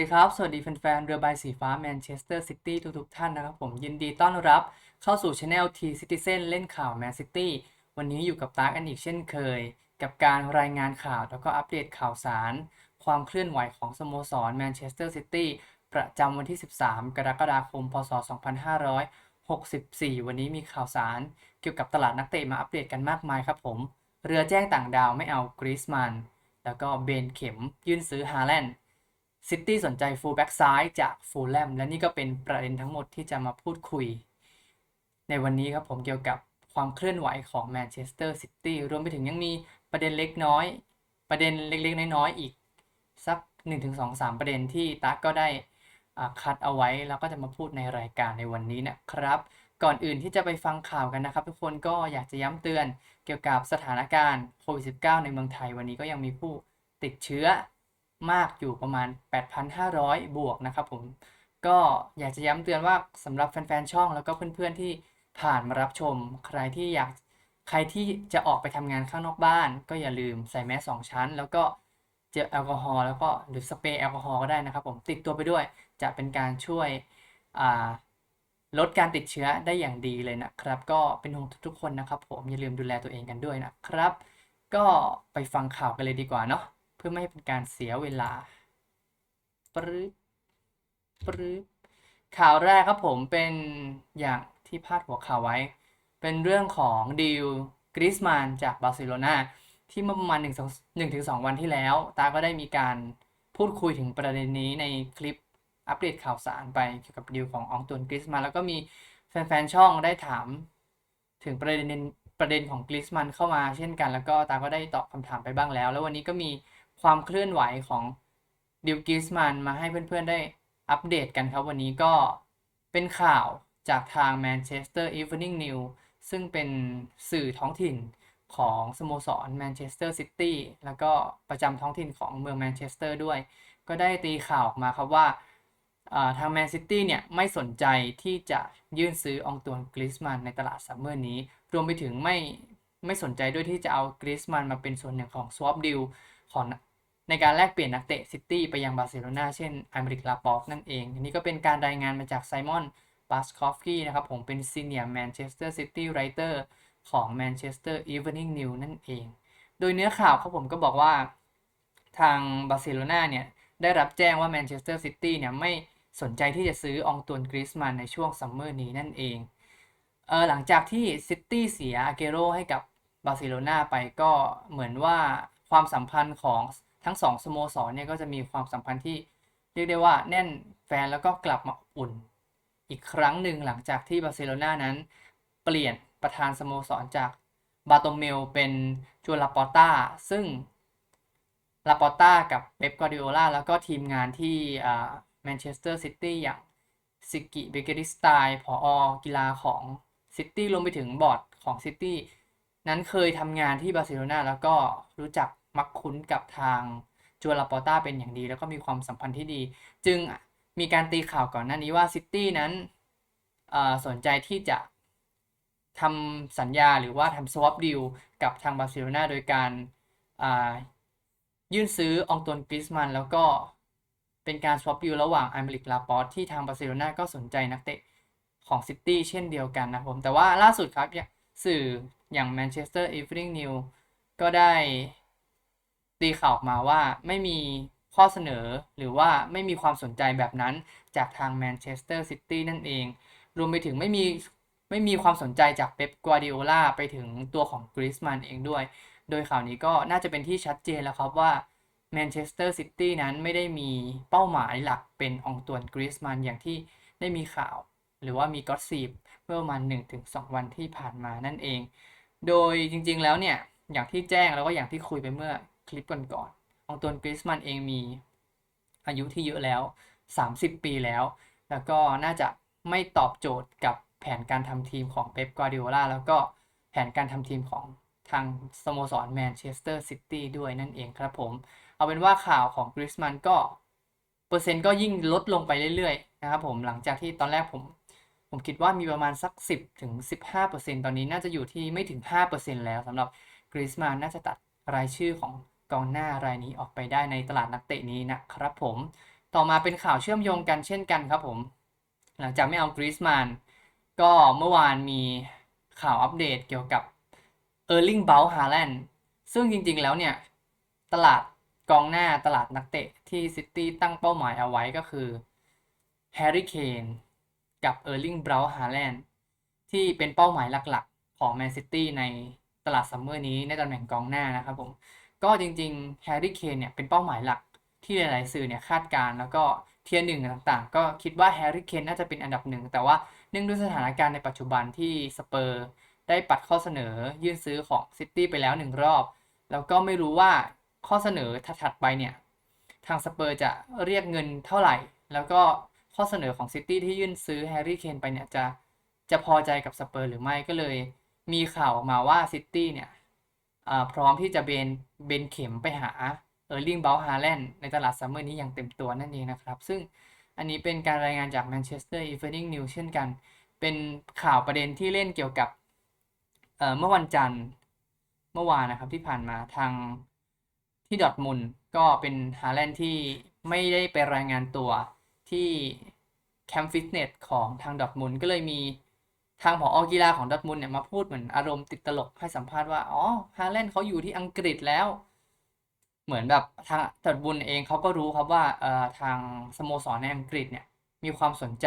ดีครับ สวัสดีแฟนๆ เรือใบสีฟ้าแมนเชสเตอร์ซิตี้ทุกๆท่านนะครับผมยินดีต้อนรับเข้าสู่ช anel T Citizen เล่นข่าวแมนซิตี้วันนี้อยู่กับตาร์กันอีกเช่นเคย กับการรายงานข่าวแล้วก็อัปเดตข่าวสาร ความเคลื่อนไหวของสโมสรแมนเชสเตอร์ซิตี้ประจำวันที่ 13 กรกฎาคม พศ 2564 วันนี้มีข่าวสาร เกี่ยวกับตลาดนักเตะมาอัปเดตกันมากมายครับผม เรือแจ้งต่างดาวไม่เอากริสมันแล้วก็เบนเข็มยื่นซื้อฮาแลนด์ ซิตี้สนใจฟูลแบ็กซ้ายจากฟูลแลมและนี่ก็เป็นประเด็นทั้งหมดที่จะมาพูดคุย ในวันนี้ครับผมเกี่ยวกับความเคลื่อนไหวของแมนเชสเตอร์ซิตี้รวมไปถึงยังมีประเด็นเล็กน้อย ประเด็นเล็กๆ น้อยๆอีก สัก 1-2-3 ประเด็นที่ตั๊กก็ได้คัดเอาไว้แล้วก็จะมาพูดในรายการในวันนี้นะครับ ก่อนอื่นที่จะไปฟังข่าวกันนะครับ ทุกคนก็อยากจะย้ำเตือนเกี่ยวกับสถานการณ์โควิด -19 ในเมืองไทยวันนี้ก็ยังมีผู้ติดเชื้อ มากอยู่ประมาณ 8,500 บวกนะครับผม ก็อยากจะย้ำเตือนว่าสำหรับแฟนๆช่องแล้วก็เพื่อนๆที่ผ่านมารับชม ใครที่อยากใครที่จะออกไปทำงานข้างนอกบ้าน ก็อย่าลืมใส่แมสสองชั้น แล้วก็เจลแอลกอฮอล์แล้วก็หรือสเปรย์แอลกอฮอล์ก็ได้นะครับผมติดตัวไปด้วยจะเป็นการช่วยลดการติดเชื้อได้อย่างดีเลยนะครับ ก็เป็นห่วงทุกๆคนนะครับ ผมอย่าลืมดูแลตัวเองกันด้วยนะครับ ก็ไปฟังข่าวกันเลยดีกว่าเนาะ พื่อไม่ให้เป็นการเสียเวลาปรึ๊บปรึ๊บข่าวแรกครับผมเป็นอย่างที่พาดหัวข่าวไว้ เป็นเรื่องของดีลกริสมานจากบาร์เซโลนาที่เมื่อประมาณ1 1ถึง2วันที่แล้ว ตาก็ได้มีการพูดคุยถึงประเด็นนี้ในคลิปอัปเดตข่าวสารไปเกี่ยวกับดีลของอองตวนกริสมานแล้วก็มีแฟนๆช่องได้ถามถึงประเด็นประเด็นของกริสมันเข้ามาเช่นกัน แล้วก็ตาก็ได้ตอบคำถามไปบ้างแล้ว แล้ววันนี้ก็มี ความเคลื่อนไหวของดิวกิสมันมาให้เพื่อนๆได้อัปเดตกันครับวันนี้ก็เป็นข่าวจากทาง Manchester Evening News ซึ่งเป็นสื่อท้องถิ่นของสโมสรแมนเชสเตอร์ซิตี้แล้วก็ประจำท้องถิ่นของเมืองแมนเชสเตอร์ด้วย ก็ได้ตีข่าวออกมาครับว่าทางแมนซิตี้เนี่ยไม่สนใจที่จะยื่นซื้อองตวนกริสมันในตลาดซัมเมอร์นี้ รวมไปถึงไม่ไม่สนใจด้วยที่จะเอากริสมันมาเป็นส่วนหนึ่งของ swap deal ของ ในการแลกเปลี่ยนนักเตะซิตี้ไปยังบาร์เซโลนาเช่นไอมริกลาปอฟนั่นเอง อันนี้ก็เป็นการรายงานมาจากไซมอนบาสคอฟกี้นะครับ ผมเป็นซีเนียร์แมนเชสเตอร์ซิตี้ไรเตอร์ของ Manchester Evening News นั่นเอง โดยเนื้อข่าวครับผมก็บอกว่าทางบาร์เซโลนาเนี่ย ได้รับแจ้งว่าแมนเชสเตอร์ซิตี้เนี่ย ไม่สนใจที่จะซื้ออองตวนกริสมันในช่วงซัมเมอร์นี้นั่นเองเออหลังจากที่ซิตี้เสียอาเกโรให้กับบาร์เซโลนาไปก็เหมือนว่าความสัมพันธ์ของ ทั้งสองสโมสรเนี่ยก็จะมีความสัมพันธ์ที่เรียกได้ว่าแน่นแฟนแล้วก็กลับมาอุ่น อีกครั้งหนึ่งหลังจากที่บาร์เซโลนานั้น เปลี่ยนประธานสโมสรจากบาโตเมลเป็นจูลาปอต้าซึ่งลาปอต้ากับเป๊ปกวาร์ดิโอลาแล้วก็ทีมงานที่แมนเชสเตอร์ซิตี้อย่างซิกิเบเกอริสไตล์ผอกีฬาของซิตี้รวมไปถึงบอร์ดของซิตี้นั้นเคยทำงานที่บาร์เซโลนาแล้วก็รู้จัก มักคุ้นกับทางจูลาปอต้าเป็นอย่างดี แล้วก็มีความสัมพันธ์ที่ดี จึงมีการตีข่าวก่อนหน้านี้ว่าซิตี้นั้นสนใจที่จะทำสัญญาหรือว่าทำ swap deal กับทางบาร์เซโลนาโดยการยื่นซื้อองตวนกริสมัน แล้วก็เป็นการ swap deal ระหว่างไอมริกลาปอสที่ทางบาร์เซโลนาก็สนใจนักเตะของซิตี้เช่นเดียวกันนะผม แต่ว่าล่าสุดครับสื่ออย่าง Manchester Evening News ก็ได้ ตีข่าวออกมาว่าไม่มีข้อเสนอหรือว่าไม่มีความสนใจแบบนั้นจากทางแมนเชสเตอร์ซิตี้นั่นเอง รวมไปถึงไม่มีไม่มีความสนใจจากเป๊ปกัวดิโอลาไปถึงตัวของกริสมันเองด้วย โดยข่าวนี้ก็น่าจะเป็นที่ชัดเจนแล้วครับว่าแมนเชสเตอร์ซิตี้นั้นไม่ได้มีเป้าหมายหลักเป็นองตวนกริสมันอย่างที่ได้มีข่าว หรือว่ามีก็อตซีบเมื่อประมาณ 1-2 วันที่ผ่านมานั่นเอง โดยจริงๆแล้วเนี่ย อย่างที่แจ้งแล้วก็อย่างที่คุยไปเมื่อ คลิปก่อนๆองตวนกริสมันเองมีอายุที่เยอะแล้ว 30 ปีแล้ว แล้วก็น่าจะไม่ตอบโจทย์กับแผนการทำทีมของเป๊ปกวาร์ดิโอลาแล้วก็แผนการทำทีมของทางสโมสรแมนเชสเตอร์ซิตี้ด้วยนั่นเองครับผม เอาเป็นว่าข่าวของกริสมันก็ เปอร์เซ็นต์ก็ยิ่งลดลงไปเรื่อยๆ นะครับผมหลังจากที่ตอนแรกผม ผมคิดว่ามีประมาณสัก 10ถึง15%ตอนนี้น่าจะอยู่ที่ไม่ถึง 5%แล้วสำหรับกริสมันน่าจะตัดรายชื่อของ กองหน้ารายนี้ออกไปได้ในตลาดนักเตะนี้นะครับผม ต่อมาเป็นข่าวเชื่อมโยงกันเช่นกันครับผม หลังจากไม่เอากรีซมานก็เมื่อวานมีข่าวอัปเดตเกี่ยวกับเออร์ลิงเบลฮาแลนด์ซึ่งจริงๆแล้วเนี่ย ตลาดกองหน้าตลาดนักเตะที่ซิตี้ตั้งเป้าหมายเอาไว้ก็คือแฮร์รี่เคนกับเออร์ลิงเบลฮาแลนด์ที่เป็นเป้าหมายหลักๆ ของแมนซิตี้ในตลาดซัมเมอร์นี้ในตำแหน่งกองหน้านะครับผม ก็จริงๆแฮร์รี่เคนเนี่ยเป็นเป้าหมายหลักที่หลายๆสื่อเนี่ยคาดการ์แล้วก็เทียร์หนึ่งต่างๆ ก็คิดว่าแฮร์รี่เคนน่าจะเป็นอันดับหนึ่งแต่ว่าเนื่องด้วยสถานการณ์ในปัจจุบันที่สเปอร์ได้ปัดข้อเสนอยื่นซื้อของซิตี้ไปแล้วหนึ่งรอบ แล้วก็ไม่รู้ว่าข้อเสนอถัดๆไปเนี่ยทางสเปอร์จะเรียกเงินเท่าไหร่ แล้วก็ข้อเสนอของซิตี้ที่ยื่นซื้อแฮร์รี่เคนไปเนี่ยจะจะพอใจกับสเปอร์หรือไม่ก็เลย มีข่าวออกมาว่าซิตี้เนี่ย พร้อมที่จะเบนเบนเข็มไปหาเออร์ลิงเบลฮาแลนด์ในตลาดซัมเมอร์นี้อย่างเต็มตัวนั่นเองนะครับ ซึ่งอันนี้เป็นการรายงานจาก Manchester Evening News เช่นกัน เป็นข่าวประเด็นที่เล่นเกี่ยวกับเเมื่อวันจันทร์เมื่อวานนะครับที่ผ่านมาทางที่ดอทมุนก็เป็นฮาแลนด์ที่ไม่ได้ไปรายงานตัวที่แคมป์ฟิตเนสของทางดอทมุนก็เลยมี ทางผออกีฬาของดอทมุนเนี่ยมาพูดเหมือนอารมณ์ติดตลกให้สัมภาษณ์ว่า อ๋อฮาแลนด์เขาอยู่ที่อังกฤษแล้ว เหมือนแบบทางดอทมุนเองเขาก็รู้ครับว่าเอ่อทางสโมสรในอังกฤษเนี่ยมีความสนใจ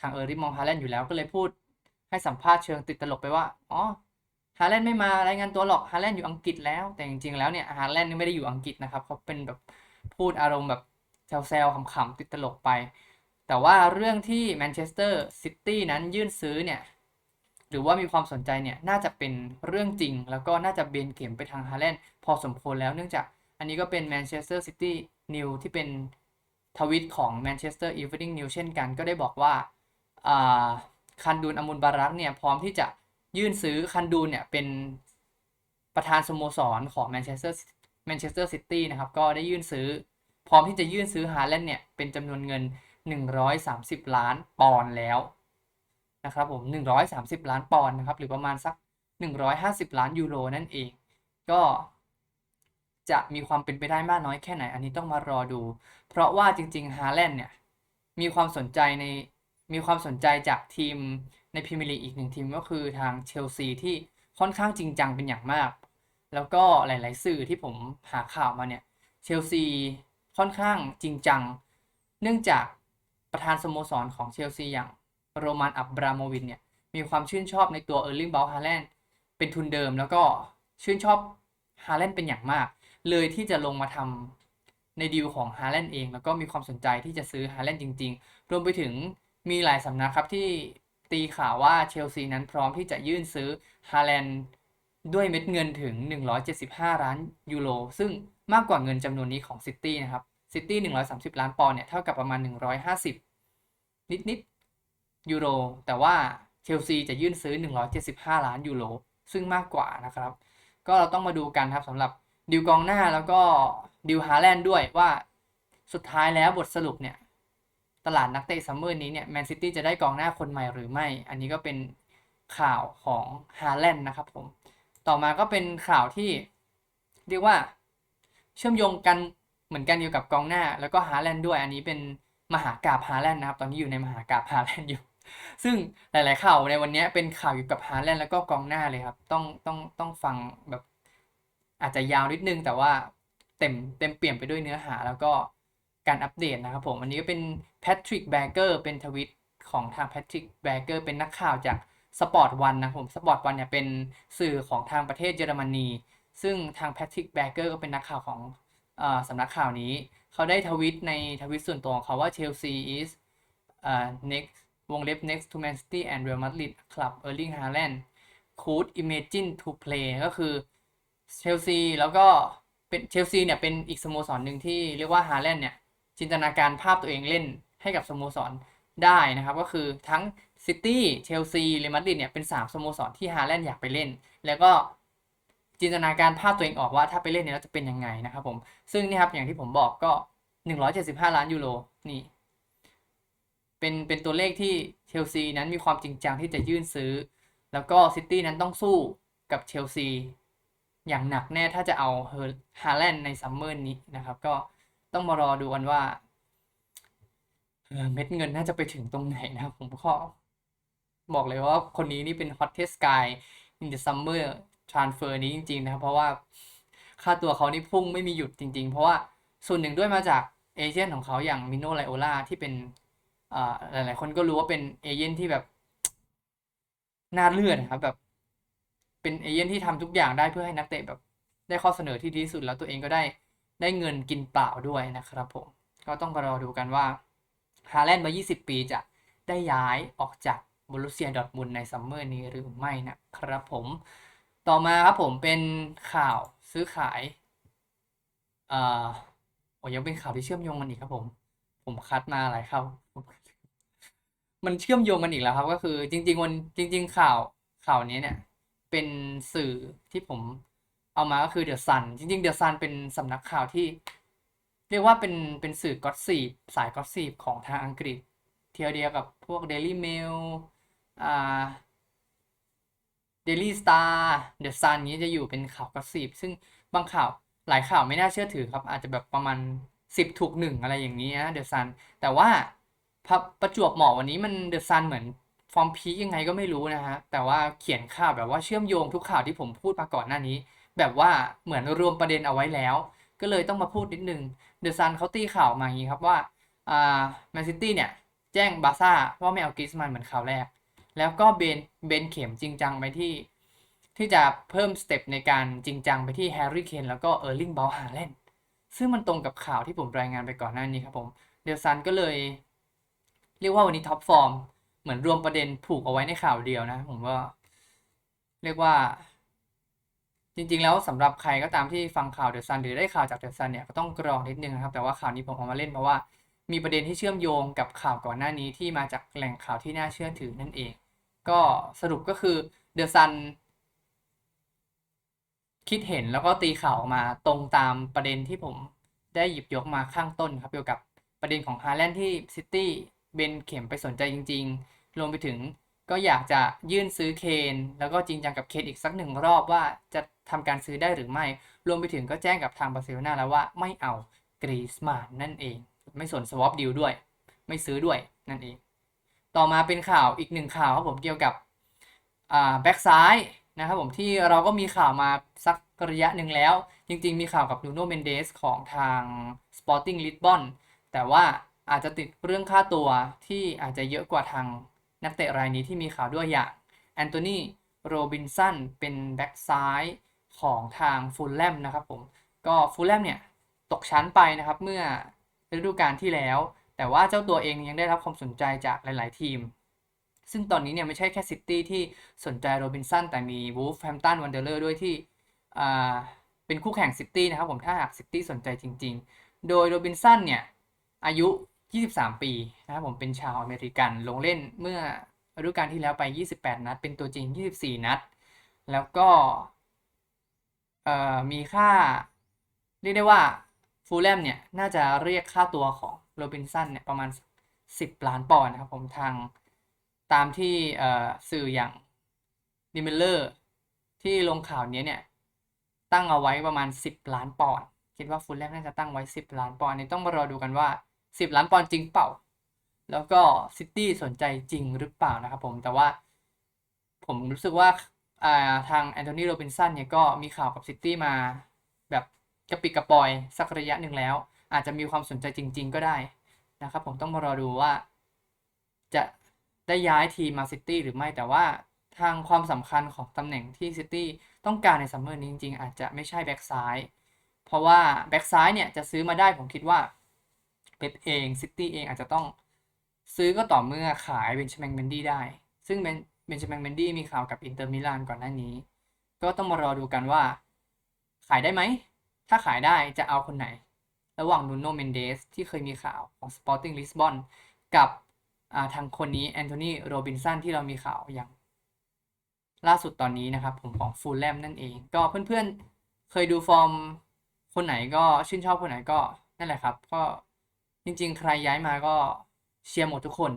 ทางเออริมองฮาแลนด์อยู่แล้วก็เลยพูดให้สัมภาษณ์เชิงติดตลกไปว่า อ๋อ ฮาแลนด์ไม่มารายงานตัวหรอก ฮาแลนด์อยู่อังกฤษแล้ว แต่จริงๆ แล้วเนี่ย ฮาแลนด์ไม่ได้อยู่อังกฤษนะครับ เขาเป็นแบบพูดอารมณ์แบบแซวๆขำๆติดตลกไป แต่ว่าเรื่องที่แมนเชสเตอร์ซิตี้นั้นยื่นซื้อเนี่ยหรือว่ามีความสนใจเนี่ยน่าจะเป็นเรื่องจริง แล้วก็น่าจะเบนเข็มไปทางฮาแลนด์พอสมควรแล้วเนื่องจากอันนี้ก็เป็นแมนเชสเตอร์ซิตี้นิวที่เป็นทวิตของแมนเชสเตอร์อีฟ n ิ n งนิวเช่นกันก็ได้บอกว่าอ่าคันดูนอมุลบารักเนี่ยพร้อมที่จะยื่นซื้อคันดูนเนี่ยเป็นประธานสโมสรของแมนเชสเตอร์แมนเชสเตอร์ซิตี้นะครับก็ได้ยื่นซื้อ พร้อมที่จะยื่นซื้อฮาแลนด์เนี่ยเป็นจำนวนเงิน 130 ล้านปอนด์แล้วนะครับผม 130 ล้านปอนด์นะครับ หรือประมาณสัก 150 ล้านยูโรนั่นเอง ก็จะมีความเป็นไปได้มากน้อยแค่ไหน อันนี้ต้องมารอดู เพราะว่าจริง ๆ ฮาแลนด์เนี่ย มีความสนใจในมีความสนใจจากทีมในพรีเมียร์ลีกอีกหนึ่งทีมก็คือทางเชลซีที่ค่อนข้างจริงจังเป็นอย่างมาก แล้วก็หลาย ๆ สื่อที่ผมหาข่าวมาเนี่ย เชลซีค่อนข้างจริงจัง เนื่องจาก ประธานสโมสรของเชลซีอย่างโรมันอับราโมวินเนี่ยมีความชื่นชอบในตัวเออร์ลิงเบลฮาแลนด์เป็นทุนเดิมแล้วก็ชื่นชอบฮาแลนด์เป็นอย่างมาก เลยที่จะลงมาทำในดีลของฮาแลนด์เอง แล้วก็มีความสนใจที่จะซื้อฮาแลนด์จริง ๆ รวมไปถึงมีหลายสำนักครับที่ตีข่าวว่าเชลซีนั้นพร้อมที่จะยื่นซื้อฮาแลนด์ด้วยเม็ดเงินถึง 175 ล้านยูโรซึ่งมากกว่าเงินจำนวนนี้ของซิตี้นะครับ ซิตี้130ล้านปอนด์เนี่ยเท่ากับประมาณ150นิดๆยูโร แต่ว่าเชลซีจะยื่นซื้อ175ล้านยูโร ซึ่งมากกว่านะครับ ก็เราต้องมาดูกันครับสำหรับดิวกองหน้าแล้วก็ดิวฮาแลนด์ด้วยว่าสุดท้ายแล้วบทสรุปเนี่ย ตลาดนักเตะซัมเมอร์นี้เนี่ยแมนซิตี้จะได้กองหน้าคนใหม่หรือไม่ อันนี้ก็เป็นข่าวของฮาแลนด์นะครับผม ต่อมาก็เป็นข่าวที่เรียกว่าเชื่อมโยงกัน เหมือนกันเกี่ยวกับกองหน้า แล้วก็ฮาแลนด์ด้วย อันนี้เป็นมหากาบฮาแลนด์นะครับ ตอนนี้อยู่ในมหากาบฮาแลนด์อยู่ ซึ่งหลาย ๆ ข่าวในวันนี้เป็นข่าวเกี่ยวกับฮาแลนด์แล้วก็กองหน้าเลยครับ ต้องต้องต้องฟังแบบอาจจะยาวนิดนึงแต่ว่าเต็มเต็มเปลี่ยมไปด้วยเนื้อหาแล้วก็การอัปเดตนะครับผม อันนี้ก็เป็นแพทริกแบเกอร์เป็นทวิตของทางแพทริกแบเกอร์เป็นนักข่าวจากสปอร์ตวันนะผมสปอร์ตวันเนี่ยเป็นสื่อของทางประเทศเยอรมนี ซึ่งทางแพทริกแบเกอร์ก็เป็นนักข่าวของ สำนักข่าวนี้ เขาได้ทวิตในทวิตส่วนตัวของเขาว่า Chelsea is uh, next วงเล็บ next to Man City and Real Madrid Club Erling Haaland could imagine to play ก็คือเชลซีแล้วก็เป็นเชลซีเนี่ยเป็นอีกสโมสรหนึ่งที่เรียกว่าฮาแลนด์เนี่ยจินตนาการภาพตัวเองเล่นให้กับสโมสรได้นะครับ ก็คือทั้งซิตี้เชลซีเรอัลมาดริดเนี่ยเป็น 3 สโมสรที่ฮาแลนด์อยากไปเล่น แล้วก็ จินตนาการภาพตัวเองออกว่าถ้าไปเล่นเนี่ยเราจะเป็นยังไงนะครับผม ซึ่งนี่ครับอย่างที่ผมบอกก็ 175 ล้านยูโรนี่เป็นเป็นตัวเลขที่เชลซีนั้นมีความจริงจังที่จะยื่นซื้อ แล้วก็ซิตี้นั้นต้องสู้กับเชลซีอย่างหนักแน่ถ้าจะเอาเฮอร์ฮาแลนด์ในซัมเมอร์นี้นะครับ ก็ต้องมารอดูกันว่าเม็ดเงินน่าจะไปถึงตรงไหนนะครับผมก็บอกเลยว่าคนนี้นี่เป็น hottest guy in the summer transfer นี้ การโอนนี้จริง ๆ นะครับ เพราะว่าค่าตัวเขานี่พุ่งไม่มีหยุดจริง ๆ เพราะว่าส่วนหนึ่งด้วยมาจากเอเจนต์ของเขาอย่างมิโนไลโอลาที่เป็นหลายๆคนก็รู้ว่าเป็นเอเจนต์ที่แบบน่าเลือดนครับแบบเป็นเอเจนต์ที่ทำทุกอย่างได้เพื่อให้นักเตะแบบได้ข้อเสนอที่ดีที่สุดแล้วตัวเองก็ได้ได้เงินกินเปล่าด้วยนะครับผม ก็ต้องรอดูกันว่าฮาแลนด์มา 20 ปีจะได้ย้ายออกจากบรูเซียดอทมุนในซัมเมอร์นี้หรือไม่นะครับผม ต่อมาครับผมเป็นข่าวซื้อขายเอ่อโอ้ยังเป็นข่าวที่เชื่อมโยงกันอีกครับผม ผมคัดมาหลายข่าวมันเชื่อมโยงกันอีกแล้วครับ ก็คือ จริง ๆ วันจริง ๆ ข่าวข่าวนี้เนี่ย เป็นสื่อที่ผมเอามาก็คือเดอะซันจริงๆเดอะซันเป็นสำนักข่าวที่ เรียกว่าเป็นเป็นสื่อกอสซีสายกอสซีของทางอังกฤษ เทียวเดียวกับพวก Daily Mail อ่า Daily Star The Sun นี้จะอยู่เป็นข่าวกอสซีบซึ่งบางข่าวหลายข่าวไม่น่าเชื่อถือครับ อาจจะแบบประมาณ 10 ถูกหนึ่งอะไรอย่างนี้นะ The Sun แต่ว่าพประจวบเหมาะวันนี้มัน The Sun เหมือนฟอร์มพียังไงก็ไม่รู้นะฮะ แต่ว่าเขียนข่าวแบบว่าเชื่อมโยงทุกข่าวที่ผมพูดมาก่อนหน้านี้ แบบว่าเหมือนรวมประเด็นเอาไว้แล้ว ก็เลยต้องมาพูดนิดนึงเดอะซันเขาตีข่าวมาอย่างนี้ครับว่าแมนซิตี้เนี่ย แจ้งบาร์ซ่าว่าไม่เอากริสมันเหมือนข่าวแรก แล้วก็เบนเบนเข็มจริงจังไปที่ ที่จะเพิ่มสเต็ปในการจริงจังไปที่แฮร์รี่เคนแล้วก็เออร์ลิงเบลฮาเลนซึ่งมันตรงกับข่าวที่ผมรายงานไปก่อนหน้านี้ครับผมเดลซันก็เลย เรียกว่าวันนี้ท็อปฟอร์มเหมือนรวมประเด็นผูกเอาไว้ในข่าวเดียวนะ ผมว่า เรียกว่า จริง ๆ แล้วสำหรับใครก็ตามที่ฟังข่าวเดอะซันหรือได้ข่าวจากเดอะซันเนี่ยก็ต้องกรองนิดนึงนะครับ แต่ว่าข่าวนี้ผมเอามาเล่นเพราะว่า มีประเด็นที่เชื่อมโยงกับข่าวก่อนหน้านี้ที่มาจากแหล่งข่าวที่น่าเชื่อถือนั่นเอง ก็สรุปก็คือเดอะซันคิดเห็นแล้วก็ตีข่าวออกมาตรงตามประเด็นที่ผมได้หยิบยกมาข้างต้นครับเกี่ยวกับประเด็นของฮาแลนด์ที่ซิตี้เบนเข็มไปสนใจจริง ๆ รวมไปถึงก็อยากจะยื่นซื้อเคน แล้วก็จริงจังกับเคนอีกสักหนึ่งรอบว่าจะทำการซื้อได้หรือไม่ รวมไปถึงก็แจ้งกับทางบาร์เซโลนาแล้วว่าไม่เอากรีซมานนั่นเอง ไม่สนสวอปดีลด้วย ไม่ซื้อด้วยนั่นเอง ต่อมาเป็นข่าวอีกหนึ่งข่าวครับผมเกี่ยวกับแบ็กซ้ายนะครับผมที่เราก็มีข่าวมาสักระยะหนึ่งแล้ว จริงๆ มีข่าวกับนูโนเมนเดสของทาง Sporting Lisbon แต่ว่าอาจจะติดเรื่องค่าตัวที่อาจจะเยอะกว่าทางนักเตะรายนี้ที่มีข่าวด้วยอย่างแอนโทนีโรบินสันเป็นแบ็กซ้ายของทางฟูลแลมนะครับผม ก็ฟูลแลมเนี่ย ตกชั้นไปนะครับเมื่อ ฤดูกาลที่แล้ว แต่ว่าเจ้าตัวเองยังได้รับความสนใจจากหลาย ๆ ทีม ซึ่งตอนนี้เนี่ยไม่ใช่แค่ซิตี้ที่สนใจโรบินสันแต่มีวูฟแฮมตันวันเดอร์เลอร์ด้วยที่เป็นคู่แข่งซิตี้นะครับผมถ้าหากซิตี้สนใจจริง ๆ โดยโรบินสันเนี่ยอายุ 23 ปีนะครับผมเป็นชาวอเมริกันลงเล่นเมื่อฤดูกาลที่แล้วไป 28 นัด เป็นตัวจริง 24 นัด แล้วก็มีค่า เรียกได้ว่า ฟูลแลมเนี่ยน่าจะเรียกค่าตัวของโรบินสันเนี่ยประมาณ 10 ล้านปอนด์นะครับผมทางตามที่สื่ออย่างดิมิลเลอร์ที่ลงข่าวนี้เนี่ยตั้งเอาไว้ประมาณ 10 ล้านปอนด์คิดว่าฟูลแลมน่าจะตั้งไว้ 10 ล้านปอนด์นี่ต้องมารอดูกันว่า 10 ล้านปอนด์จริงเปล่า แล้วก็ซิตี้สนใจจริงหรือเปล่านะครับผมแต่ว่าผมรู้สึกว่าทางแอนโทนีโรบินสันเนี่ยก็มีข่าวกับซิตี้มา กระปิดกระปอยสักระยะหนึ่งแล้ว อาจจะมีความสนใจจริง ๆ ก็ได้นะครับผมต้องมารอดูว่า จะได้ย้ายทีมมาซิตี้หรือไม่แต่ว่าทางความสำคัญของตำแหน่งที่ซิตี้ต้องการในซัมเมอร์นี้จริงๆ อาจจะไม่ใช่แบ็กซ้าย เพราะว่าแบ็กซ้ายเนี่ยจะซื้อมาได้ผมคิดว่าเป๊ปเองซิตี้เองอาจจะต้องซื้อก็ต่อเมื่อขายเบนชแมนเมนดี้ได้ ซึ่งเบนเบนชแมนเมนดี้มีข่าวกับอินเตอร์มิลานก่อนหน้านี้ ก็ต้องมารอดูกันว่า ขายได้ไหม ถ้าขายได้จะเอาคนไหน ระหว่างนูโนเมนเดสที่เคยมีข่าวของ Sporting Lisbon กับทางคนนี้แอนโทนีโรบินสันที่เรามีข่าวอย่างล่าสุดตอนนี้นะครับ ผมของฟูลแลมนั่นเอง ก็เพื่อนๆเคยดูฟอร์มคนไหนก็ชื่นชอบคนไหนก็นั่นแหละครับ ก็จริง ๆ ใครย้ายมาก็เชียร์หมดทุกคน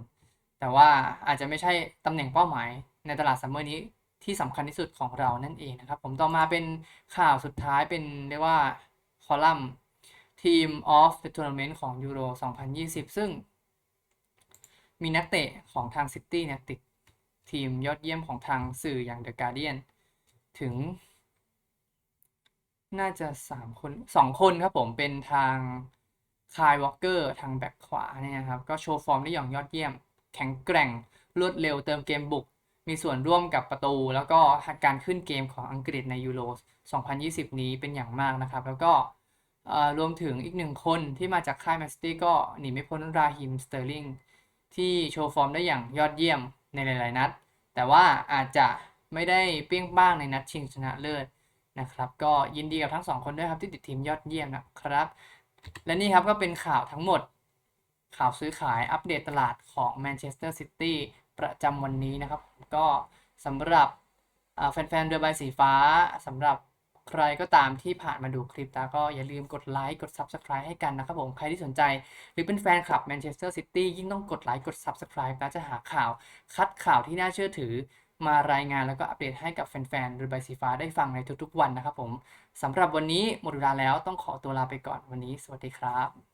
แต่ว่าอาจจะไม่ใช่ตำแหน่งเป้าหมายในตลาดซัมเมอร์นี้ ที่สำคัญที่สุดของเรานั่นเองนะครับ ผมต่อมาเป็นข่าวสุดท้ายเป็นเรียกว่าคอลัมน์ Team of the Tournament ของยูโร2020 ซึ่ง มีนักเตะของทางซิตี้เนี่ยติดทีมยอดเยี่ยมของทางสื่ออย่าง The Guardian ถึง น่าจะสามคนสองคนครับผมเป็นทางคายวอลเกอร์ทางแบ็คขวาเนี่ยนะครับ ก็โชว์ฟอร์มได้อย่างยอดเยี่ยม แข็งแกร่งรวดเร็วเติมเกมบุก มีส่วนร่วมกับประตู แล้วก็การขึ้นเกมของอังกฤษในยูโร 2020 นี้เป็นอย่างมากนะครับ แล้วก็รวมถึงอีกหนึ่งคนที่มาจากค่ายแมนซิตี้ก็หนีไม่พ้นราฮิมสเตอร์ลิงที่โชว์ฟอร์มได้อย่างยอดเยี่ยมในหลาย ๆ นัด แต่ว่าอาจจะไม่ได้เปี้ยงป้างในนัดชิงชนะเลิศนะครับ ก็ยินดีกับทั้งสองคนด้วยครับที่ติดทีมยอดเยี่ยมนะครับ และนี่ครับก็เป็นข่าวทั้งหมด ข่าวซื้อขายอัปเดตตลาดของแมนเชสเตอร์ซิตี้ ประจำวันนี้นะครับ ก็สำหรับแฟนๆเรือใบสีฟ้าสำหรับใครก็ตามที่ผ่านมาดูคลิปตาก็อย่าลืมกดไลค์กด Subscribe ให้กันนะครับผม ใครที่สนใจหรือเป็นแฟนคลับแมนเชสเตอร์ซิตี้ยิ่งต้องกดไลค์กด Subscribe นะจะหาข่าว คัดข่าวที่น่าเชื่อถือ มารายงานแล้วก็อัปเดตให้กับแฟนๆเรือใบสีฟ้าได้ฟังในทุกๆวันนะครับผมสำหรับวันนี้หมดเวลาแล้วต้องขอตัวลาไปก่อนวันนี้ สวัสดีครับ